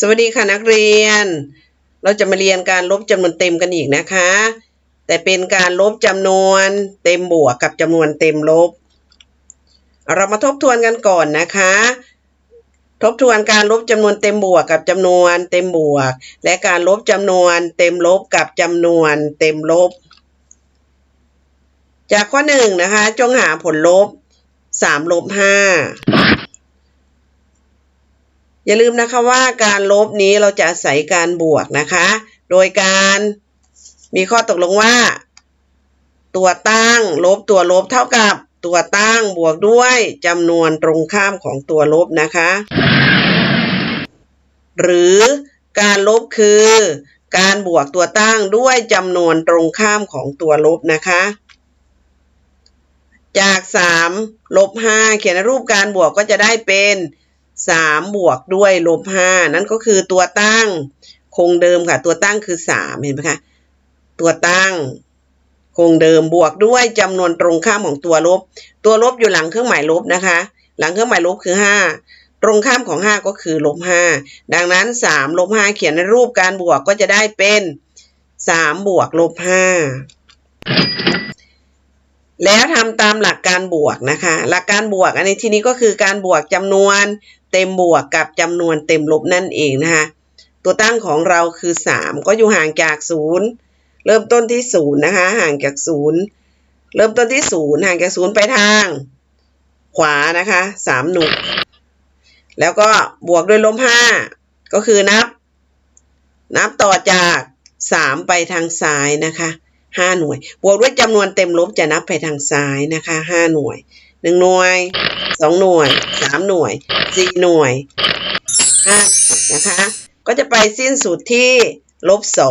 สวัสดีค่ะนักเรียน เราจะมาเรียนการลบจำนวนเต็มกันอีกนะคะ แต่เป็นการลบจำนวนเต็มบวกกับจำนวนเต็มลบ เรามาทบทวนกันก่อนนะคะ ทบทวนการลบจำนวนเต็มบวกกับจำนวนเต็มบวก และการลบจำนวนเต็มลบกับจำนวนเต็มลบ จากข้อหนึ่งนะคะ จงหาผลลบสามลบห้า อย่าลืมนะคะว่าการลบนี้เราจะอาศัยการบวกนะคะ โดยการมีข้อตกลงว่า ตัวตั้งลบตัวลบเท่ากับตัวตั้งบวกด้วยจำนวนตรงข้ามของตัวลบนะคะ หรือการลบคือ การบวกตัวตั้งด้วยจำนวนตรงข้ามของตัวลบนะคะ จาก3ลบ5เขียนในรูปการบวกก็จะได้เป็น สามบวกด้วยลบห้านั่นก็คือตัวตั้งคงเดิมค่ะ ตัวตั้งคือสามเห็นไหมคะ ตัวตั้ง คงเดิมบวกด้วยจำนวนตรงข้ามของตัวลบ ตัวลบอยู่หลังเครื่องหมายลบนะคะ หลังเครื่องหมายลบคือห้าตรงข้ามของห้าก็คือลบห้าดังนั้นสามลบห้าเขียนในรูปการบวกก็จะได้เป็นสามบวกลบห้าแล้วทำตามหลักการบวกนะคะ หลักการบวกอันในที่นี้ก็คือการบวกจำนวน เต็มบวกกับจำนวนเต็มลบนั่นเองนะคะตัวตั้งของเราคือ 3 ก็อยู่ห่างจาก 0 เริ่มต้นที่ 0 นะคะ ห่างจาก 0 เริ่มต้นที่ 0 ห่างจาก 0 ไปทาง ขวานะคะ 3 หนุก แล้วก็บวกด้วยลบ 5 ก็คือนับ นับต่อจาก 3 ไปทางซ้ายนะคะ 5 หน่วย บวกด้วยจำนวนเต็มลบจะนับไปทางซ้ายนะคะ 5 หน่วย 1หน่วย2หน่วย3หน่วย4หน่วย5นะคะ ก็จะไปสิ้นสุดที่ลบ2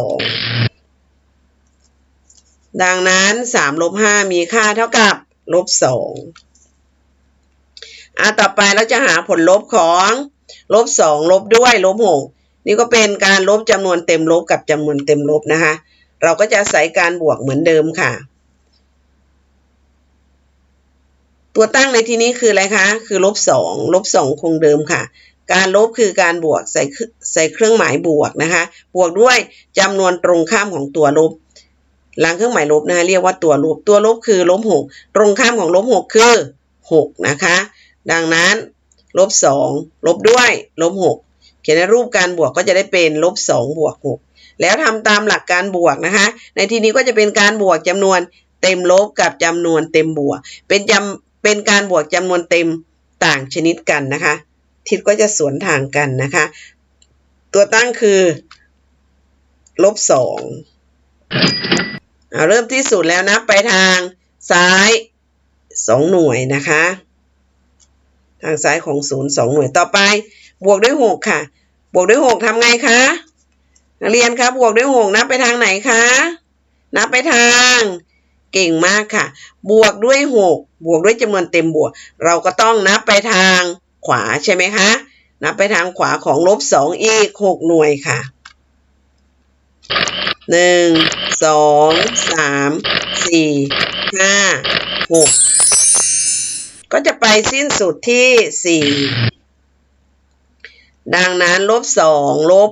ดังนั้น3ลบ5มีค่าเท่ากับลบ2อะต่อไปเราจะหาผลลบของลบ2ลบด้วยลบ6นี่ก็เป็นการลบจำนวนเต็มลบกับจำนวนเต็มลบนะคะ เราก็จะใส่การบวกเหมือนเดิมค่ะ ตัวตั้งในที่นี้คืออะไรคะ คือลบสองลบสองคงเดิมค่ะ การลบคือการบวกใส่ใส่เครื่องหมายบวกนะคะ บวกด้วยจำนวนตรงข้ามของตัวลบ หลังเครื่องหมายลบนะคะเรียกว่าตัวลบ ตัวลบคือลบหกตรงข้ามของลบหกคือหกนะคะ ดังนั้นลบสองลบด้วยลบหกเขียนในรูปการบวกก็จะได้เป็นลบสองบวกหกแล้วทำตามหลักการบวกนะคะ ในที่นี้ก็จะเป็นการบวกจำนวนเต็มลบกับจำนวนเต็มบวก เป็นจำ เป็นการบวกจำนวนเต็มต่างชนิดกันนะคะ ทิศก็จะสวนทางกันนะคะ ตัวตั้งคือลบสองเริ่มที่สุดแล้วนะไปทางซ้ายสองหน่วยนะคะ ทางซ้ายของศูนย์สองหน่วยต่อไป บวกด้วยหกค่ะ บวกด้วยหกทำไงคะนักเรียนครับบวกด้วยหกนับไปทางไหนคะ นับไปทาง เก่งมากค่ะ บวกด้วยหกบวกด้วยจำนวนเต็มบวก เราก็ต้องนับไปทางขวาใช่ไหมคะ นับไปทางขวาของลบสองอีกหกหน่วยค่ะหนึ่งสองสามสี่ห้าหกก็จะไปสิ้นสุดที่สี่ดังนั้นลบสองลบ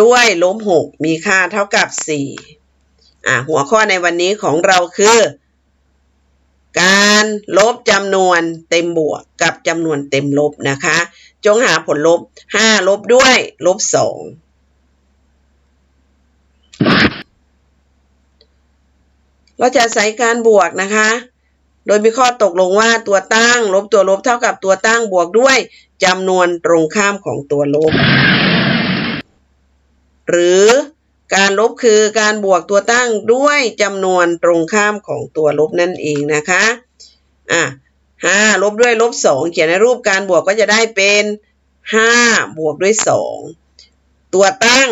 ด้วยลบหกมีค่าเท่ากับสี่ อะหัวข้อในวันนี้ของเราคือ การลบจำนวนเต็มบวกกับจำนวนเต็มลบนะคะ จงหาผลลบห้าลบด้วย ลบสองเราจะใส่การบวกนะคะ โดยมีข้อตกลงว่าตัวตั้งลบตัวลบเท่ากับตัวตั้งบวกด้วยจำนวนตรงข้ามของตัวลบ หรือ การลบคือการบวกตัวตั้งด้วยจำนวนตรงข้ามของตัวลบนั่นเองนะคะอะห้าลบด้วยลบสองเขียนในรูปการบวกก็จะได้เป็นห้าบวกด้วยสองตัวตั้ง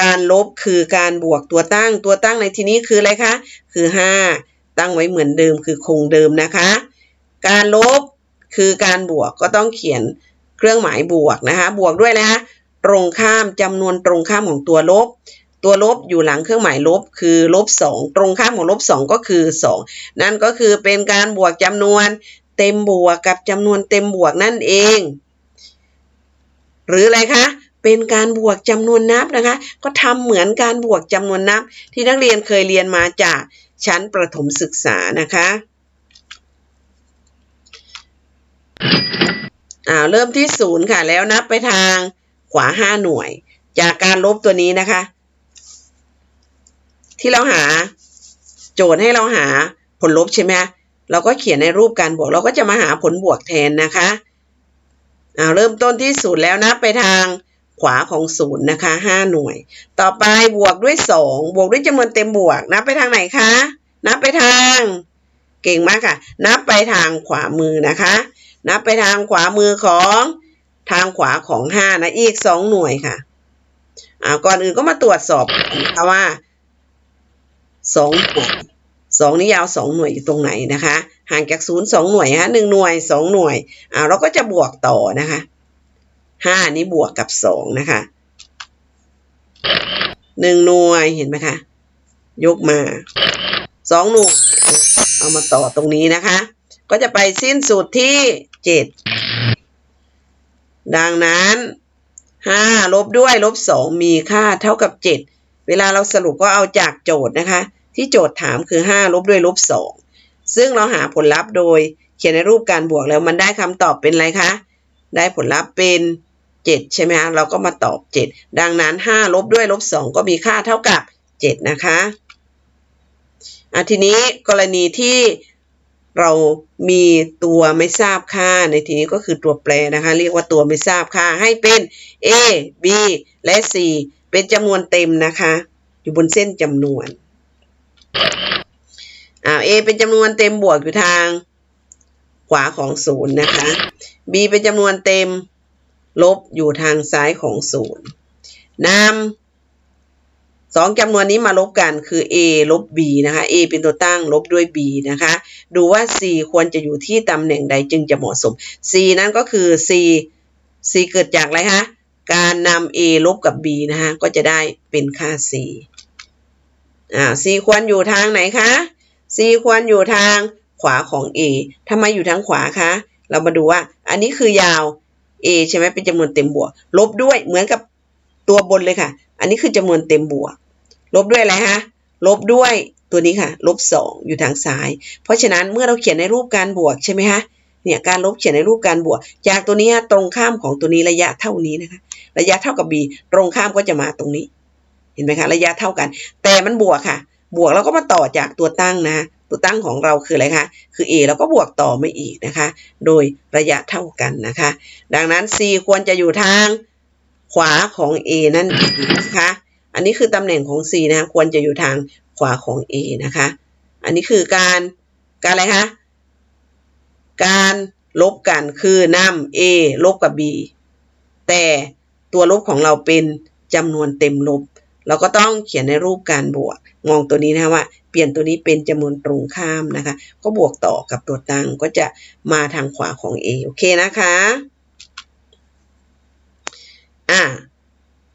การลบคือการบวกตัวตั้งตัวตั้งในที่นี้คืออะไรคะคือ5ตั้งไว้เหมือนเดิมคือคงเดิมนะคะ การลบคือการบวกก็ต้องเขียนเครื่องหมายบวกนะคะ บวกด้วยนะคะตรงข้ามจำนวนตรงข้ามของตัวลบ ตัวลบอยู่หลังเครื่องหมายลบคือลบ2ตรงข้ามของลบ2ก็คือ2นั่นก็คือเป็นการบวกจำนวนเต็มบวกกับจำนวนเต็มบวกนั่นเอง หรืออะไรคะเป็นการบวกจำนวนนับนะคะ ก็ทำเหมือนการบวกจำนวนนับ ที่นักเรียนเคยเรียนมาจากชั้นประถมศึกษานะคะอ่าเริ่มที่ศูนย์ค่ะ แล้วนับไปทางขวาห้าหน่วย จากการลบตัวนี้นะคะ ที่เราหาโจทย์ให้เราหาผลลบใช่ไหมเราก็เขียนในรูปการบวก เราก็จะมาหาผลบวกแทนนะคะอ่าเริ่มต้นที่ศูนย์แล้วนับไปทางขวาของศูนย์นะคะห้าหน่วย ต่อไปบวกด้วยสองบวกด้วยจำนวนเต็มบวก นับไปทางไหนคะ นับไปทาง เก่งมากค่ะ นับไปทางขวามือนะคะ นับไปทางขวามือของทางขวาของห้านะอีกสองหน่วยค่ะอ่าก่อนอื่นก็มาตรวจสอบนะคะว่า สองหน่วยสองนี่ยาวสองหน่วยอยู่ตรงไหนนะคะ ห่างจากศูนย์สองหน่วยฮะหนึ่งหน่วยสองหน่วยอ่าเราก็จะบวกต่อนะคะห้านี้บวกกับสองนะคะหนึ่งหน่วยเห็นไหมคะ ยกมาสองหน่วยเอามาต่อตรงนี้นะคะ ก็จะไปสิ้นสุดที่เจ็ดดังนั้นห้าลบด้วยลบสองมีค่าเท่ากับเจ็ดเวลาเราสรุปก็เอาจากโจทย์นะคะ ที่โจทย์ถามคือห้าลบด้วยลบสองซึ่งเราหาผลลัพธ์โดยเขียนในรูปการบวกแล้วมันได้คำตอบเป็นอะไรคะ ได้ผลลัพธ์เป็น 7 ใช่ไหมคะเราก็มาตอบ 7 ดังนั้น 5 ลบด้วยลบ 2 ก็มีค่าเท่ากับ 7 นะคะอะทีนี้กรณีที่เรามีตัวไม่ทราบค่าในทีนี้ก็คือตัวแปรนะคะ เรียกว่าตัวไม่ทราบค่าให้เป็น a b และ c เป็นจำนวนเต็มนะคะ อยู่บนเส้นจำนวน อ่า a เป็นจำนวนเต็มบวกอยู่ทางขวาของศูนย์นะคะ b เป็นจำนวนเต็มลบอยู่ทางซ้ายของศูนย์นำสองจำนวนนี้มาลบกันคือ a ลบ b นะคะ a เป็นตัวตั้งลบด้วย b นะคะ ดูว่า c ควรจะอยู่ที่ตำแหน่งใดจึงจะเหมาะสม c นั่นก็คือ c c เกิดจากอะไรคะการนำ a ลบกับ b นะคะก็จะได้เป็นค่า c อ่า c ควรอยู่ทางไหนคะ c ควรอยู่ทางขวาของ a ทำไมอยู่ทางขวาคะ เรามาดูว่า อันนี้คือยาว a ใช่ไหมเป็นจำนวนเต็มบวก ลบด้วยเหมือนกับตัวบนเลยค่ะ อันนี้คือจำนวนเต็มบวก ลบด้วยอะไรคะลบด้วยตัวนี้ค่ะ ลบสองอยู่ทางซ้าย เพราะฉะนั้นเมื่อเราเขียนในรูปการบวกใช่ไหมคะเนี่ยการลบเขียนในรูปการบวก จากตัวนี้ตรงข้ามของตัวนี้ระยะเท่านี้นะคะ ระยะเท่ากับ b ตรงข้ามก็จะมาตรงนี้ เห็นไหมคะระยะเท่ากัน แต่มันบวกค่ะ บวกแล้วก็มาต่อจากตัวตั้งนะตัวตั้งของเราคืออะไรคะคือ a แล้วก็บวกต่อมาอีกนะคะ โดยระยะเท่ากันนะคะ ดังนั้น c ควรจะอยู่ทางขวาของ a นั่นเองนะคะอันนี้คือตำแหน่งของ c นะควรจะอยู่ทางขวาของ a นะคะ อันนี้คือการการอะไรคะการลบกันคือนำ a ลบกับ b แต่ตัวลบของเราเป็นจำนวนเต็มลบ เราก็ต้องเขียนในรูปการบวก มองตัวนี้นะคะว่า เปลี่ยนตัวนี้เป็นจำนวนตรงข้ามนะคะ ก็บวกต่อกับตัวตั้งก็จะมาทางขวาของ a โอเคนะคะอ่า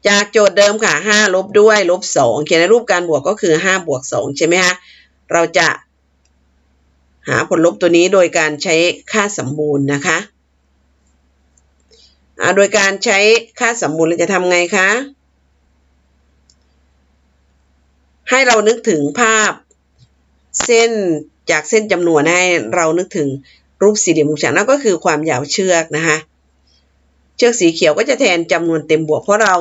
จากโจทย์เดิมค่ะ5ลบด้วยลบ2เขียนในรูปการบวกก็คือ5บวก2ใช่ไหมคะเราจะหาผลลบตัวนี้โดยการใช้ค่าสมบูรณ์นะคะโดยการใช้ค่าสมบูรณ์เราจะทำไงคะ ให้เรานึกถึงภาพเส้นจากเส้นจำนวนให้เรานึกถึงรูปสี่เหลี่ยมมุมฉากนั่นก็คือความยาวเชือกนะคะเชือกสีเขียวก็จะแทนจำนวนเต็มบวกเพราะเรา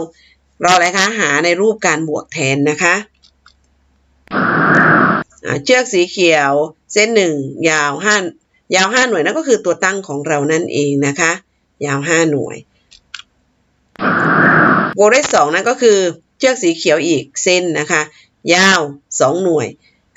เราอะไรคะหาในรูปการบวกแทนนะคะเชือกสีเขียวเส้นหนึ่งยาวห้ายาวห้าหน่วยนั่นก็คือตัวตั้งของเรานั่นเองนะคะ ยาวห้าหน่วยบวกด้สองนั่นก็คือเชือกสีเขียวอีกเส้นนะคะ ยาวสองหน่วย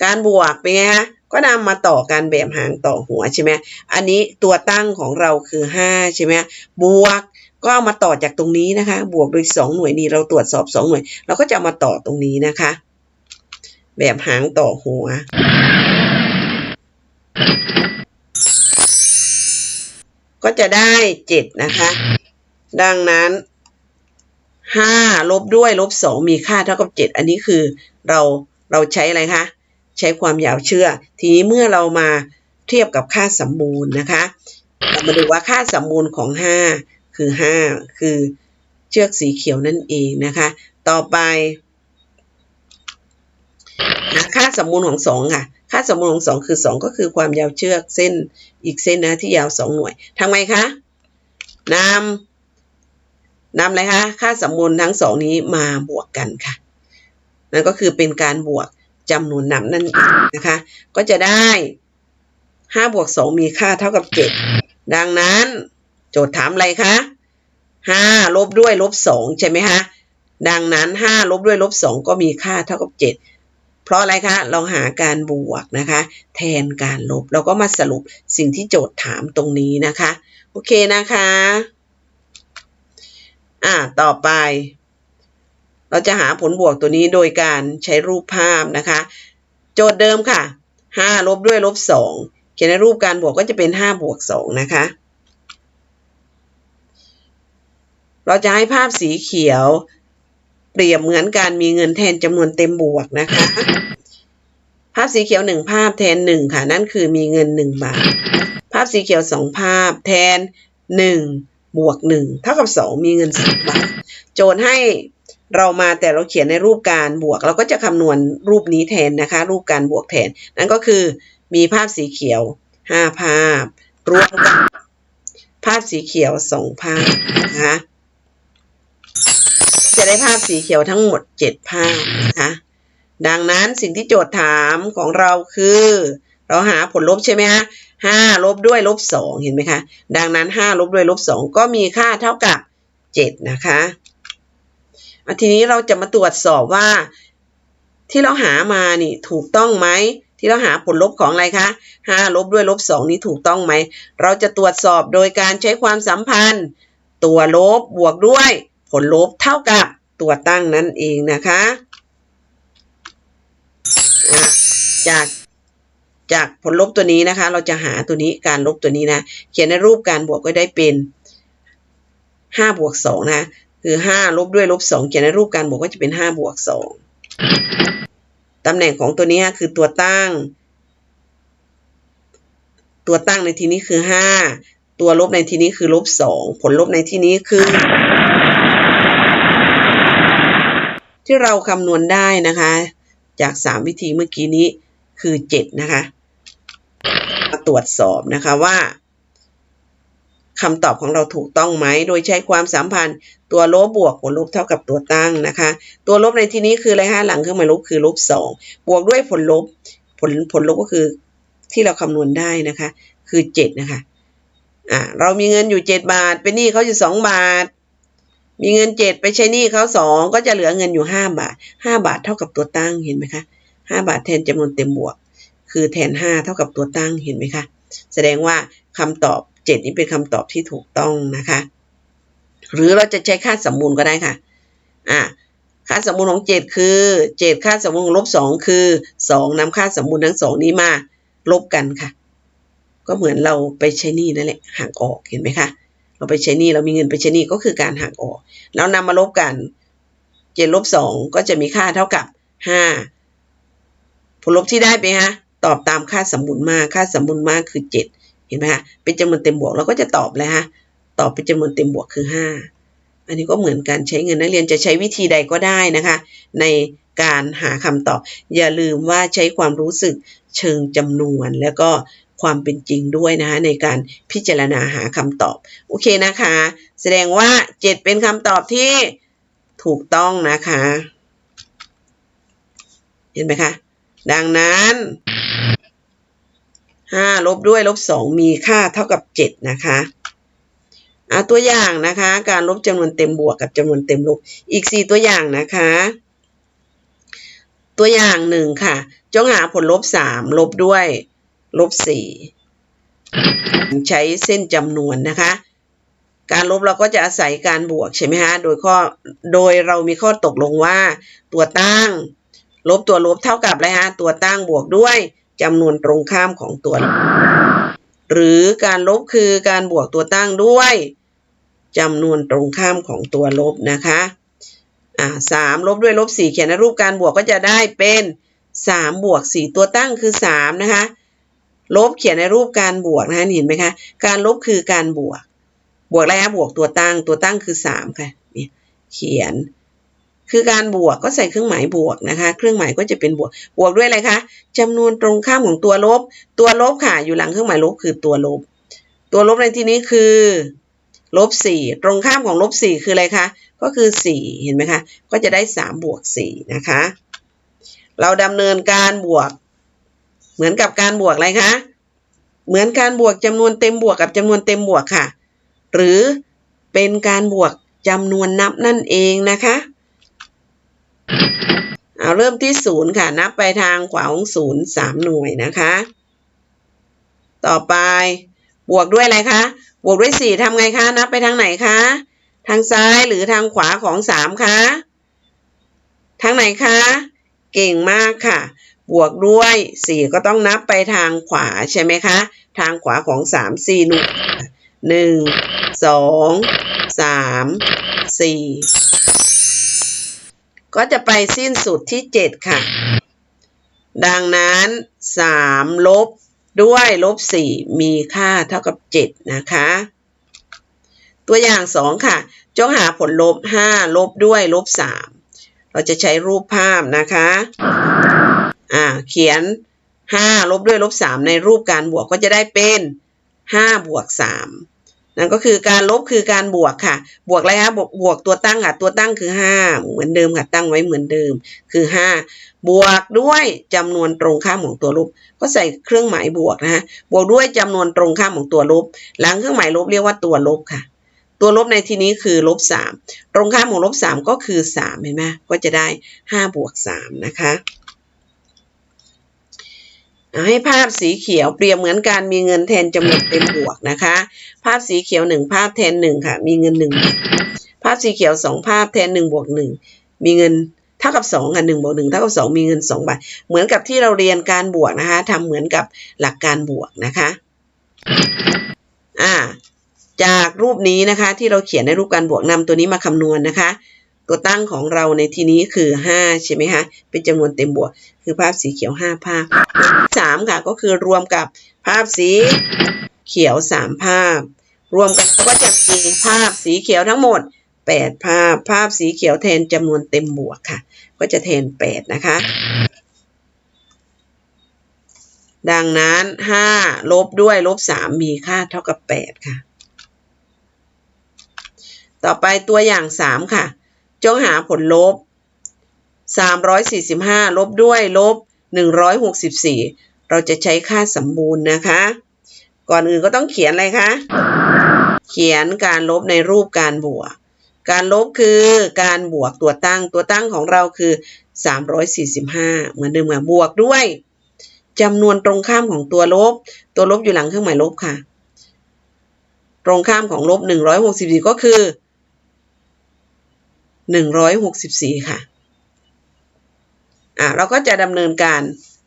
การบวกเป็นไงคะก็นำมาต่อกันแบบหางต่อหัวใช่ไหมอันนี้ตัวตั้งของเราคือห้าใช่ไหมบวกก็เอามาต่อจากตรงนี้นะคะ บวกโดยสองหน่วยนี้เราตรวจสอบสองหน่วย เราก็จะมาต่อตรงนี้นะคะ แบบหางต่อหัว ก็จะได้เจ็ดนะคะ ดังนั้น ห้าลบด้วยลบสองมีค่าเท่ากับเจ็ดอันนี้คือเราเราใช้อะไรคะใช้ความยาวเชื่อ ทีนี้เมื่อเรามาเทียบกับค่าสมบูรณ์นะคะ เรามาดูว่าค่าสมบูรณ์ของห้าคือ5คือเชือกสีเขียวนั่นเองนะคะ ต่อไปหาค่าสมมูลของสองค่ะ ค่าสมมูลของสองคือสองก็คือความยาวเชือกเส้นอีกเส้นนะที่ยาวสองหน่วยทำไงคะนำ นำอะไรคะค่าสมมูลทั้งสองนี้มาบวกกันค่ะนั่นก็คือเป็นการบวกจำนวนนำนั่นเองนะคะ ก็จะได้ห้าบวกสองมีค่าเท่ากับเจ็ดดังนั้นโจทย์ถามอะไรคะห้าลบด้วยลบสองใช่ไหมคะดังนั้นห้าลบด้วยลบสองก็มีค่าเท่ากับเจ็ดเพราะอะไรคะเราหาการบวกนะคะ แทนการลบเราก็มาสรุปสิ่งที่โจทย์ถามตรงนี้นะคะ โอเคนะคะ อ่าต่อไป เราจะหาผลบวกตัวนี้โดยการใช้รูปภาพนะคะ โจทย์เดิมค่ะ5ลบด้วยลบ2เขียนในรูปการบวกก็จะเป็น5บวก2นะคะ เราจะให้ภาพสีเขียว เปรียบเหมือนการมีเงินแทนจำนวนเต็มบวกนะคะ ภาพสีเขียว1ภาพแทน1ค่ะ นั่นคือมีเงิน1บาท ภาพสีเขียว2ภาพแทน1 บวก1เท่ากับ2มีเงิน10บาทโจทย์ให้เรามาแต่เราเขียนในรูปการบวก เราก็จะคำนวณรูปนี้แทนนะคะ รูปการบวกแทน นั่นก็คือมีภาพสีเขียว5ภาพ รวมกับภาพสีเขียว2ภาพนะคะจะได้ภาพสีเขียวทั้งหมด7ภาพนะคะดังนั้นสิ่งที่โจทย์ถามของเราคือ เราหาผลลบใช่ไหมคะห้าลบด้วยลบสองเห็นไหมคะดังนั้นห้าลบด้วยลบสองก็มีค่าเท่ากับเจ็ดนะคะทีนี้เราจะมาตรวจสอบว่า ที่เราหามานี่ถูกต้องไหมที่เราหาผลลบของอะไรคะห้าลบด้วยลบสองนี้ถูกต้องไหมเราจะตรวจสอบโดยการใช้ความสัมพันธ์ ตัวลบบวกด้วยผลลบเท่ากับตัวตั้งนั่นเองนะคะจาก จากผลลบตัวนี้นะคะ เราจะหาตัวนี้การลบตัวนี้นะ เขียนในรูปการบวกก็ได้เป็น5บวก2นะ คือ5ลบด้วยลบ2เขียนในรูปการบวกก็จะเป็น5บวก2ตำแหน่งของตัวนี้คือตัวตั้ง ตัวตั้งในที่นี้คือ5ตัวลบในที่นี้คือลบ2ผลลบในที่นี้คือ ที่เราคำนวณได้นะคะ จาก3วิธีเมื่อกี้นี้คือ7นะคะ มาตรวจสอบนะคะว่าคำตอบของเราถูกต้องไหม โดยใช้ความสัมพันธ์ตัวลบบวกผลลบเท่ากับตัวตั้งนะคะ ตัวลบในที่นี้คืออะไรคะหลังเครื่องหมายลบคือลบสองบวกด้วยผลลบผลผลลบก็คือที่เราคำนวณได้นะคะ คือเจ็ดนะคะอ่าเรามีเงินอยู่เจ็ดบาท เป็นหนี้เขาอยู่สองบาท มีเงินเจ็ดไปใช้หนี้เขาสองก็จะเหลือเงินอยู่ห้าบาทห้าบาทเท่ากับตัวตั้งเห็นไหมคะห้าบาทแทนจำนวนเต็มบวก คือแทนห้าเท่ากับตัวตั้งเห็นไหมคะ แสดงว่าคำตอบ 7 นี้เป็นคำตอบที่ถูกต้องนะคะ หรือเราจะใช้ค่าสมมูลก็ได้ค่ะอ่าค่าสมมูลของ 7 คือ 7 ค่าสมมูลลบ 2 คือ 2นำค่าสมมูลทั้งสองนี้มาลบกันค่ะ ก็เหมือนเราไปใช้หนี้นั่นแหละหักออกเห็นไหมคะเราไปใช้หนี้เรามีเงินไปใช้หนี้ก็คือการหักออกแล้วนำมาลบกัน7ลบ2ก็จะมีค่าเท่ากับ5ผลลบที่ได้ไปฮะ ตอบตามค่าสมมูลมาก ค่าสมมูลมากคือ 7 เห็นไหมคะเป็นจำนวนเต็มบวกเราก็จะตอบเลยฮะ ตอบเป็นจำนวนเต็มบวกคือ 5 อันนี้ก็เหมือนกันใช้เงินนักเรียนจะใช้วิธีใดก็ได้นะคะ ในการหาคำตอบ อย่าลืมว่าใช้ความรู้สึกเชิงจำนวนแล้วก็ความเป็นจริงด้วยนะคะในการพิจารณาหาคำตอบ โอเคนะคะ แสดงว่า 7 เป็นคำตอบที่ถูกต้องนะคะ เห็นไหมคะ ดังนั้น 5ลบด้วยลบ2มีค่าเท่ากับ 7 นะคะตัวอย่างนะคะ การลบจำนวนเต็มบวกกับจำนวนเต็มลบอีก 4 ตัวอย่างนะคะ ตัวอย่างหนึ่งค่ะ จงหาผลลบ 3 ลบด้วยลบ 4 ใช้เส้นจำนวนนะคะ การลบเราก็จะอาศัยการบวกใช่ไหมฮะโดยข้อโดยเรามีข้อตกลงว่าตัวตั้ง ลบตัวลบเท่ากับอะไรฮะตัวตั้งบวกด้วย จำนวนตรงข้ามของตัวลบหรือการลบคือการบวกตัวตั้งด้วยจำนวนตรงข้ามของตัวลบนะคะอ่าสามลบด้วยลบสี่เขียนในรูปการบวกก็จะได้เป็นสามบวกสี่ตัวตั้งคือสามนะคะลบเขียนในรูปการบวกนะคะเห็นไหมคะการลบคือการบวก บวกอะไรคะบวกตัวตั้งตัวตั้งคือสามค่ะนี่เขียน คือการบวกก็ใส่เครื่องหมายบวกนะคะ เครื่องหมายก็จะเป็นบวก บวกด้วยอะไรคะจำนวนตรงข้ามของตัวลบ ตัวลบค่ะ อยู่หลังเครื่องหมายลบคือตัวลบ ตัวลบในที่นี้คือลบสี่ตรงข้ามของลบสี่คืออะไรคะ ก็คือสี่เห็นไหมคะ ก็จะได้สามบวกสี่นะคะ เราดำเนินการบวก เหมือนกับการบวกอะไรคะ เหมือนการบวกจำนวนเต็มบวกกับจำนวนเต็มบวกค่ะ หรือเป็นการบวกจำนวนนับนั่นเองนะคะ เอาเริ่มที่ศูนย์ค่ะ นับไปทางขวาของศูนย์สามหน่วยนะคะ ต่อไปบวกด้วยอะไรคะบวกด้วยสี่ทำไงคะ นับไปทางไหนคะ ทางซ้ายหรือทางขวาของสามคะ ทางไหนคะ เก่งมากค่ะ บวกด้วยสี่ก็ต้องนับไปทางขวาใช่ไหมคะ ทางขวาของสามสี่หน่วยหนึ่งสองสามสี่ ก็จะไปสิ้นสุดที่เจ็ดค่ะ ดังนั้นสามลบด้วยลบสี่มีค่าเท่ากับเจ็ดนะคะ ตัวอย่างสองค่ะ จงหาผลลบห้าลบด้วยลบสามเราจะใช้รูปภาพนะคะ อ่า เขียนห้าลบด้วยลบสามในรูปการบวกก็จะได้เป็นห้าบวกสาม นั่นก็คือการลบคือการบวกค่ะ บวกอะไรคะบวกบวกตัวตั้งค่ะ ตัวตั้งคือห้าเหมือนเดิมค่ะ ตั้งไว้เหมือนเดิม คือห้าบวกด้วยจำนวนตรงข้ามของตัวลบ ก็ใส่เครื่องหมายบวกนะฮะบวกด้วยจำนวนตรงข้ามของตัวลบ หลังเครื่องหมายลบเรียกว่าตัวลบค่ะ ตัวลบในที่นี้คือลบสามตรงข้ามของลบสามก็คือสามเห็นไหมก็จะได้ห้าบวกสามนะคะให้ภาพสีเขียวเปรียบเหมือนการมีเงินแทนจำนวนเต็มบวกนะคะ ภาพสีเขียวหนึ่งภาพแทนหนึ่งค่ะ มีเงินหนึ่งภาพสีเขียวสองภาพแทนหนึ่งบวกหนึ่งมีเงินเท่ากับสองค่ะหนึ่งบวกหนึ่งเท่ากับสองมีเงินสองบาท เหมือนกับที่เราเรียนการบวกนะคะทำเหมือนกับหลักการบวกนะคะอ่าจากรูปนี้นะคะ ที่เราเขียนในรูปการบวกนำตัวนี้มาคำนวณนะคะ ตัวตั้งของเราในที่นี้คือ 5 ใช่ไหมคะเป็นจำนวนเต็มบวก คือภาพสีเขียว 5 ภาพ 3 ค่ะก็คือรวมกับภาพสี เขียว3ภาพ รวมกันก็จะมีภาพสีเขียวทั้งหมด8ภาพ ภาพสีเขียวแทนจำนวนเต็มบวกค่ะ ก็จะแทน8นะคะ ดังนั้น5ลบด้วยลบ3มีค่าเท่ากับ8ค่ะ ต่อไปตัวอย่าง3ค่ะ จงหาผลลบ345ลบด้วยลบ164เราจะใช้ค่าสมบูรณ์นะคะ ก่อนอื่นก็ต้องเขียนอะไรคะ เขียนการลบในรูปการบวก การลบคือการบวกตัวตั้ง ตัวตั้งของเราคือ 345 เหมือนเดิมค่ะบวกด้วยจำนวนตรงข้ามของตัวลบ ตัวลบอยู่หลังเครื่องหมายลบค่ะ ตรงข้ามของลบ 164 ก็คือ 164 ค่ะ อ่าเราก็จะดำเนินการ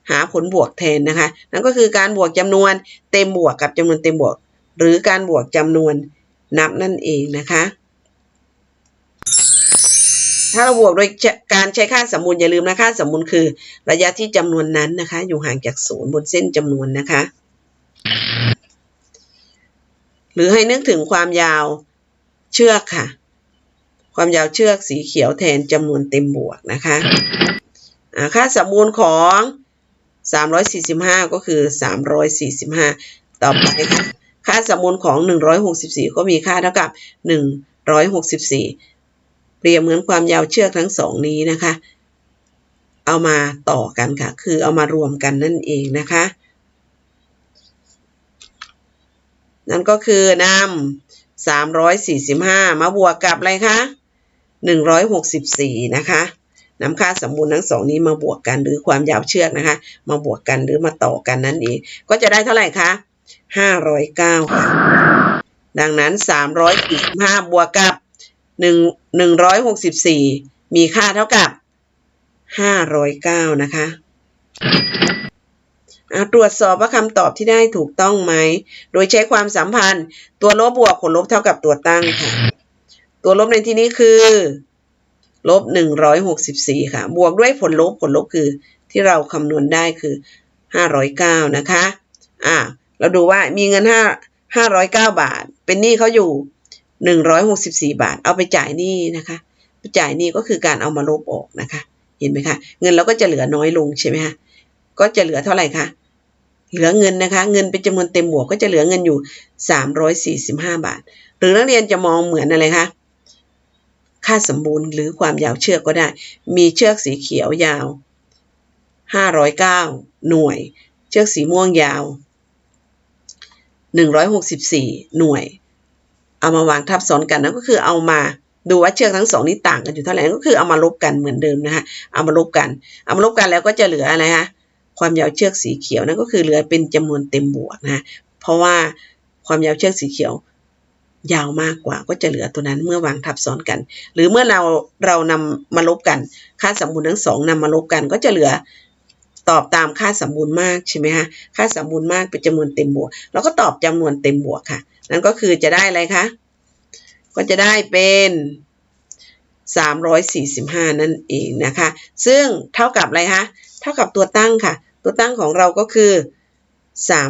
หาผลบวกแทนนะคะ นั่นก็คือการบวกจำนวนเต็มบวกกับจำนวนเต็มบวก หรือการบวกจำนวนนับนั่นเองนะคะ ถ้าเราบวกโดยการใช้ค่าสมมูลอย่าลืมนะค่าสมมูลคือ ระยะที่จำนวนนั้นนะคะ อยู่ห่างจากศูนย์บนเส้นจำนวนนะคะ หรือให้นึกถึงความยาวเชือกค่ะ ความยาวเชือกสีเขียวแทนจำนวนเต็มบวกนะคะค่าสมบูรณ์ของ 345 ก็คือ 345 ต่อไปค่ะค่าสมบูรณ์ของ 164 ก็มีค่าเท่ากับ 164 เปรียบเหมือนความยาวเชือกทั้งสองนี้นะคะ เอามาต่อกันค่ะ คือเอามารวมกันนั่นเองนะคะ นั่นก็คือนำ345 มาบวกกับอะไรคะ164 นะคะ นำค่าสมบูรณ์ทั้งสองนี้มาบวกกันหรือความยาวเชือกนะคะ มาบวกกันหรือมาต่อกันนั่นเอง ก็จะได้เท่าไหร่คะ509ค่ะดังนั้น 345 บวกกับ 1 164 มีค่าเท่ากับ 509 นะคะตรวจสอบว่าคำตอบที่ได้ถูกต้องไหม โดยใช้ความสัมพันธ์ ตัวลบบวกผลลบเท่ากับตัวตั้งค่ะ ตัวลบในที่นี้คือ ลบหนึ่งร้อยหกสิบี่ค่ะ บวกด้วยผลลบผลลบคือที่เราคำนวณได้คือห้าร้อยเก้านะคะ อ่า เราดูว่ามีเงินห้าห้าร้อยเก้าบาท เป็นหนี้เขาอยู่หนึ่งร้อยหกสิบสี่บาท เอาไปจ่ายหนี้นะคะไปจ่ายหนี้ก็คือการเอามาลบออกนะคะ เห็นไหมคะ เงินเราก็จะเหลือน้อยลงใช่ไหมคะ ก็จะเหลือเท่าไหร่คะ เหลือเงินนะคะ เงินเป็นจำนวนเต็มบวกก็จะเหลือเงินอยู่345บาท หรือนักเรียนจะมองเหมือนอะไรคะ ค่าสมบูรณ์หรือความยาวเชือกก็ได้ มีเชือกสีเขียวยาว 509 หน่วย เชือกสีม่วงยาว 164 หน่วย เอามาวางทับซ้อนกันนั่นก็คือเอามาดูว่าเชือกทั้งสองนี้ต่างกันอยู่เท่าไหร่ก็คือเอามาลบกันเหมือนเดิมนะคะเอามาลบกัน เอามาลบกันแล้วก็จะเหลืออะไรคะความยาวเชือกสีเขียวนั่นก็คือเหลือเป็นจำนวนเต็มบวกนะ เพราะว่าความยาวเชือกสีเขียว ยาวมากกว่า ก็จะเหลือตัวนั้นเมื่อวางทับซ้อนกัน หรือเมื่อเราเรานำมาลบกันค่าสมบูรณ์ทั้งสองนำมาลบกันก็จะเหลือตอบตามค่าสมบูรณ์มากใช่ไหมคะค่าสมบูรณ์มากเป็นจำนวนเต็มบวกเราก็ตอบจำนวนเต็มบวกค่ะ นั่นก็คือจะได้อะไรคะก็จะได้เป็น 345 นั่นเองนะคะ ซึ่งเท่ากับอะไรคะเท่ากับตัวตั้งค่ะ ตัวตั้งของเราก็คือ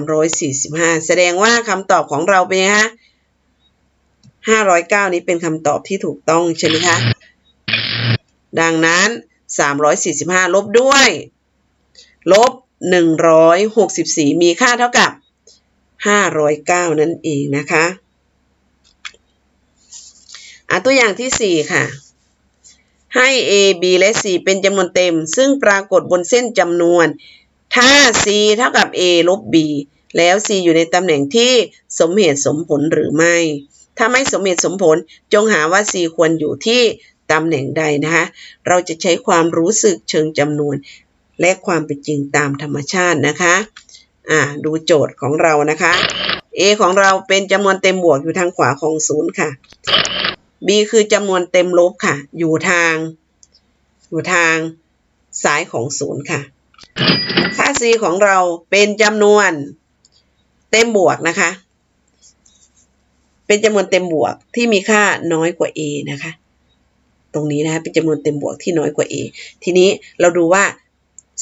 345 แสดงว่าคำตอบของเราเป็นไงคะ 509นี้เป็นคำตอบที่ถูกต้องใช่ไหมคะ ดังนั้น345ลบด้วย ลบ164มีค่าเท่ากับ509นั่นเองนะคะอะตัวอย่างที่4ค่ะ ให้ a b และ c เป็นจำนวนเต็ม ซึ่งปรากฏบนเส้นจำนวน ถ้า c เท่ากับ a ลบ b แล้ว c อยู่ในตำแหน่งที่สมเหตุสมผลหรือไม่ ถ้าไม่สมเหตุสมผลจงหาว่า c ควรอยู่ที่ตำแหน่งใดนะคะ เราจะใช้ความรู้สึกเชิงจำนวน และความเป็นจริงตามธรรมชาตินะคะ อ่า ดูโจทย์ของเรานะคะ a ของเราเป็นจำนวนเต็มบวกอยู่ทางขวาของศูนย์ค่ะ b คือจำนวนเต็มลบค่ะ อยู่ทาง อยู่ทางซ้ายของศูนย์ค่ะ ค่า c ของเราเป็นจำนวนเต็มบวกนะคะ เป็นจำนวนเต็มบวกที่มีค่าน้อยกว่า a นะคะ ตรงนี้นะคะเป็นจำนวนเต็มบวกที่น้อยกว่า a ทีนี้เราดูว่า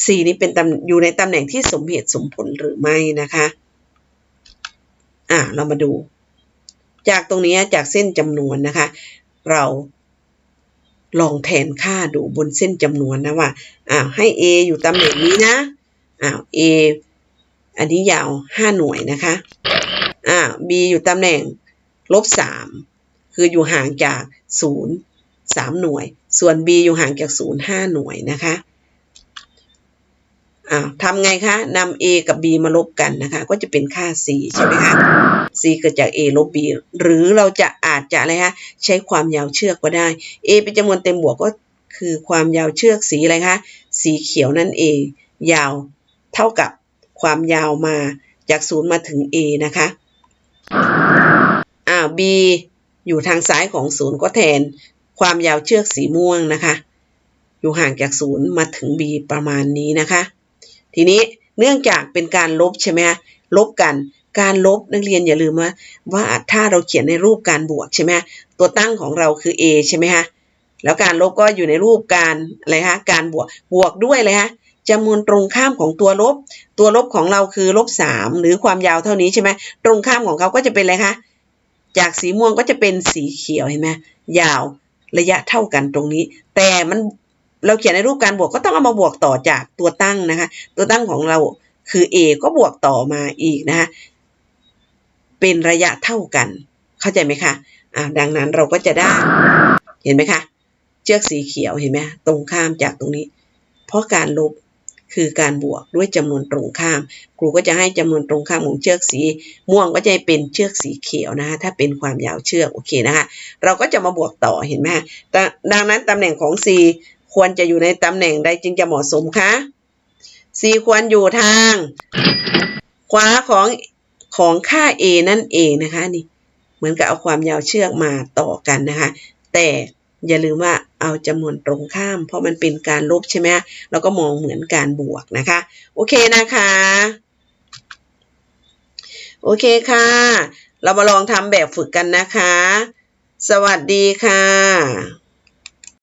c นี้เป็นตำอยู่ในตำแหน่งที่สมเหตุสมผลหรือไม่นะคะอ่าเรามาดู จากตรงนี้จากเส้นจำนวนนะคะ เราลองแทนค่าดูบนเส้นจำนวนนะว่าอ้าวให้ a อยู่ตำแหน่งนี้นะอ้าว a อันนี้ยาว 5 หน่วยนะคะอ้าว b อยู่ตำแหน่ง ลบ3คืออยู่ห่างจาก0 3หน่วย ส่วน b อยู่ห่างจาก0 5หน่วยนะคะอ้าวทำไงคะนำ a กับ b มาลบกันนะคะ ก็จะเป็นค่า c ใช่ไหมคะ c เกิดจาก a ลบ b หรือเราจะอาจจะอะไรคะใช้ความยาวเชือกก็ได้ a เป็นจำนวนเต็มบวกก็คือความยาวเชือกสีอะไรคะสีเขียวนั่นเอง ยาวเท่ากับความยาวมาจาก0มาถึง a นะคะ b อยู่ทางซ้ายของ0ก็แทนความยาวเชือกสีม่วงนะคะ อยู่ห่างจาก0มาถึง b ประมาณนี้นะคะ ทีนี้เนื่องจากเป็นการลบใช่ไหมคะลบกัน การลบนักเรียนอย่าลืมว่าว่าถ้าเราเขียนในรูปการบวกใช่ไหมตัวตั้งของเราคือ a ใช่ไหมคะแล้วการลบก็อยู่ในรูปการอะไรคะการบวกบวกด้วยเลยคะจำนวนตรงข้ามของตัวลบ ตัวลบของเราคือลบสามหรือความยาวเท่านี้ใช่ไหมตรงข้ามของเขาก็จะเป็นอะไรคะ จากสีม่วงก็จะเป็นสีเขียวเห็นไหมยาวระยะเท่ากันตรงนี้ แต่มันเราเขียนในรูปการบวกก็ต้องเอามาบวกต่อจากตัวตั้งนะคะ ตัวตั้งของเราคือ a ก็บวกต่อมาอีกนะคะเป็นระยะเท่ากัน เข้าใจไหมคะอ่าดังนั้นเราก็จะได้เห็นไหมคะเชือกสีเขียวเห็นไหมตรงข้ามจากตรงนี้ เพราะการลบ คือการบวกด้วยจำนวนตรงข้าม ครูก็จะให้จำนวนตรงข้ามของเชือกสี ม่วงก็จะเป็นเชือกสีเขียวนะคะถ้าเป็นความยาวเชือกโอเคนะคะเราก็จะมาบวกต่อเห็นไหมดังนั้นตำแหน่งของ c ควรจะอยู่ในตำแหน่งใดจึงจะเหมาะสมคะ c ควรอยู่ทาง ขวาของของค่า a นั่นเองนะคะนี่เหมือนกับเอาความยาวเชือกมาต่อกันนะคะแต่ อย่าลืมว่าเอาจำนวนตรงข้าม เพราะมันเป็นการลบใช่ไหมเราก็มองเหมือนการบวกนะคะ โอเคนะคะ โอเคค่ะ เรามาลองทำแบบฝึกกันนะคะ สวัสดีค่ะ